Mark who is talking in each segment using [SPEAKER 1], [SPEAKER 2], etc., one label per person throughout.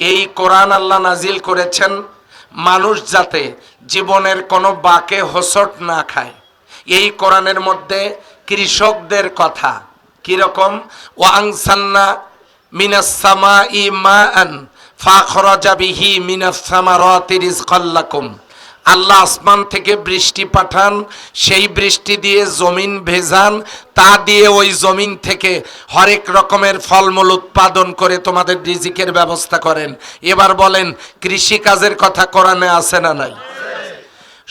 [SPEAKER 1] এই কোরআন আল্লাহ নাজিল করেছেন, মানুষ যাতে জীবনের কোনো বাকে হোসট না খায়। এই কোরআনের মধ্যে কৃষকদের কথা কীরকম? ওয়াংসান্না মিনাসামা ই মা আন ফাখরা যাবিহি মিনাসামা রিজকাল্লাকুম আল্লাহ আসমান থেকে বৃষ্টি পাঠান, সেই বৃষ্টি দিয়ে জমিন ভেজান, তা দিয়ে ওই জমিন থেকে হরেক রকমের ফলমূল উৎপাদন করে তোমাদের রিজিকের ব্যবস্থা করেন। এবার বলেন কৃষি কাজের কথা কোরআনে আছে না নাই?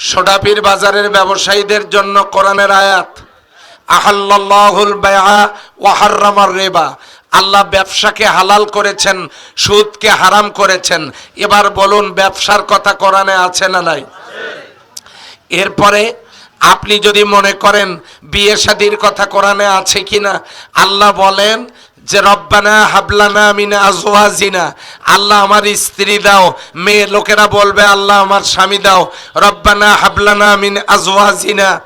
[SPEAKER 1] সোডাপির বাজারের ব্যবসায়ীদের জন্য কোরআনের আয়াত আহাল্লাহুল বায়া ওয়াহার্রামার রেবা। আল্লাহ ব্যবসাকে হালাল করেছেন, সুদকে হারাম করেছেন। এবার বলুন, ব্যবসার কথা কোরআনে আছে না নাই? এরপরে আপনি যদি মনে করেন বিয়ে শাদির কথা কোরআনে আছে কিনা, আল্লাহ বলেন যে, রব্বানা হাবলানা মিনা আজওয়াজিনা। আল্লাহ আমার স্ত্রী দাও, মেয়ে লোকেরা বলবে, আল্লাহ আমার স্বামী দাও। রব্বানা হাবলানা মিন আজওয়াজিনা।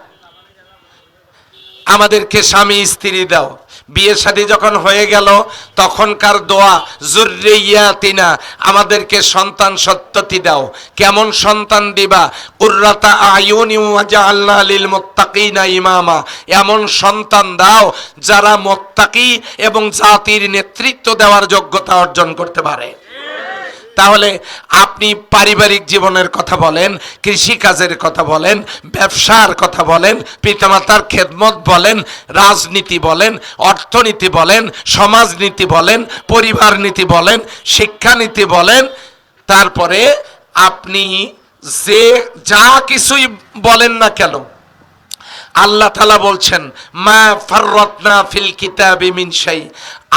[SPEAKER 1] আমাদেরকে স্বামী স্ত্রী দাও। বিয়ে শাদী যখন হয়ে গেল, তখনকার দোয়া জুরিয়াতিনা আমাদেরকে সন্তান সত্যতি দাও। কেমন সন্তান দিবা? কুর্রাতা আয়ুনি আল্লাহ লিল মোত্তাকিনা ইমামা। এমন সন্তান দাও যারা মোত্তাকি এবং জাতির নেতৃত্ব দেওয়ার যোগ্যতা অর্জন করতে পারে। তাহলে আপনি পারিবারিক জীবনের কথা বলেন কৃষি কাজের কথা বলেন, ব্যবসার কথা বলেন, পিতামাতার খেদমত বলেন, রাজনীতি বলেন, অর্থনীতি বলেন, সমাজনীতি বলেন, পরিবার নীতি বলেন, শিক্ষানীতি বলেন, তারপরে আপনি যে যা কিছুই বলেন না কেন আল্লাহ তালা বলছেন, মা ফাররতনা ফিল কিতাবি মিন শাই।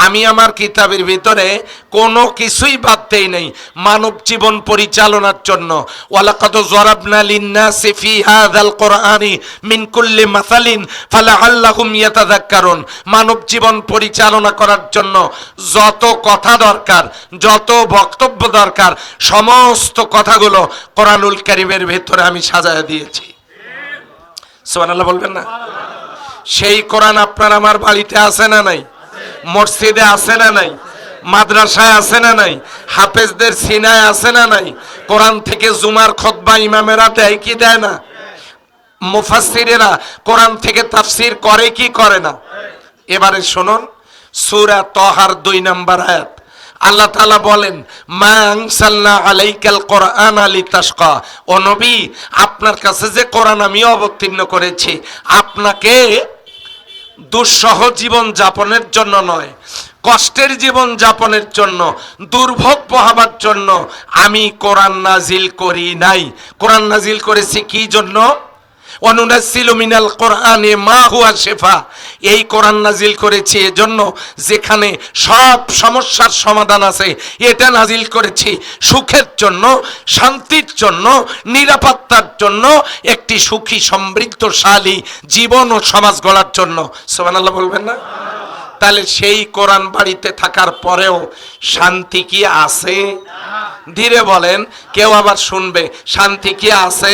[SPEAKER 1] আমি আমার কিতাবের ভিতরে কোনো কিছুই বাদ দেই নাই, মানব জীবন পরিচালনার জন্য। ওয়ালাকাদ জরাবনা লিন্নাসি ফি হাযাল কোরআনি মিন কুল্লি মাসালিন ফালাআল্লাহুম ইয়াতাযাক্কারুন। মানব জীবন পরিচালনা করার জন্য যত কথা দরকার, যত বক্তব্য দরকার, সমস্ত কথাগুলো কোরআনুল কারীমের ভিতরে আমি সাজায় দিয়েছি। সুবহানাল্লাহ বলবেন না? সেই কোরআন আপনার আমার বাড়িতে আছে না নাই? মসজিদে আছে না নাই? মাদ্রাসায় আছে না নাই? হাফেজদের সিনায় আছে না নাই? কোরআন থেকে জুমার খতবা ইমামেরা দেয় কি দেয় না? মুফাসসিরেরা কোরআন থেকে তাফসির করে কি করে না? এবারে শুনুন, সূরা তহার দুই নাম্বার আয়াত। আল্লাহ তালা বলেন, মা আনসালনা আলাইকাল কোরআন আলি তাশকা ও নবী, আপনার কাছে যে কোরআন আমি অবতীর্ণ করেছি, আপনাকে দুঃসহ জীবন যাপনের জন্য নয়, কষ্টের জীবন যাপনের জন্য, দুর্ভোগ পোহাবার জন্য আমি কোরআন নাজিল করি নাই। কোরআন নাজিল করেছি কি জন্য? অনুনাসিলু মিনাল কোরআনে মা হুয়া শেফা। এই কোরআন নাজিল করেছি এজন্য যেখানে সব সমস্যার সমাধান আছে, এটা নাজিল করেছি সুখের জন্য, শান্তির জন্য, নিরাপত্তার জন্য, একটি সুখী, সমৃদ্ধশালী জীবন ও সমাজ গড়ার জন্য। সোমানাল্লাহ বলবেন না? তাহলে সেই কোরআন বাড়িতে থাকার পরেও শান্তি কি আছে? ধীরে বলেন, কেউ আবার শুনবে, শান্তি কি আছে?